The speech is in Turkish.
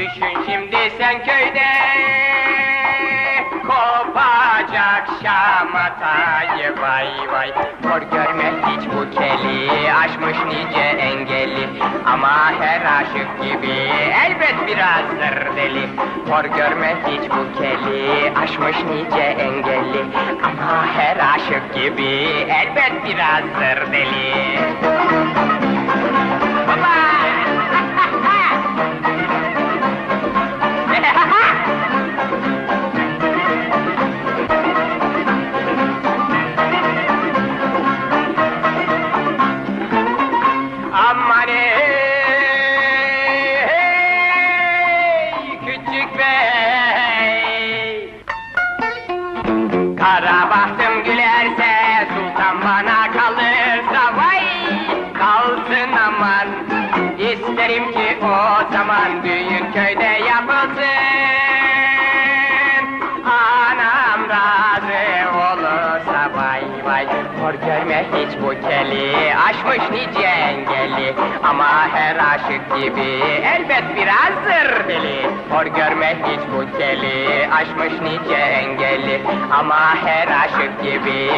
Düşün şimdi sen köyde. Kopacak şamatayı vay vay. Hor görmez hiç bu keli Aşmış nice engeli. Ama her aşık gibi Elbet birazdır deli. Hor görmez hiç bu keli Aşmış nice engeli. Ama her aşık gibi Elbet birazdır deli. Aman ey, küçük bey. Kara bahtım gülerse sultan bana kalırsa vay kalsın aman. İsterim ki o zaman büyük köyde yapılsın Hor görme hiç bu keli. Aşmış nice engelli Ama her aşık gibi elbet birazdır deli. Hor görme hiç bu keli. Aşmış nice engelli Ama her aşık gibi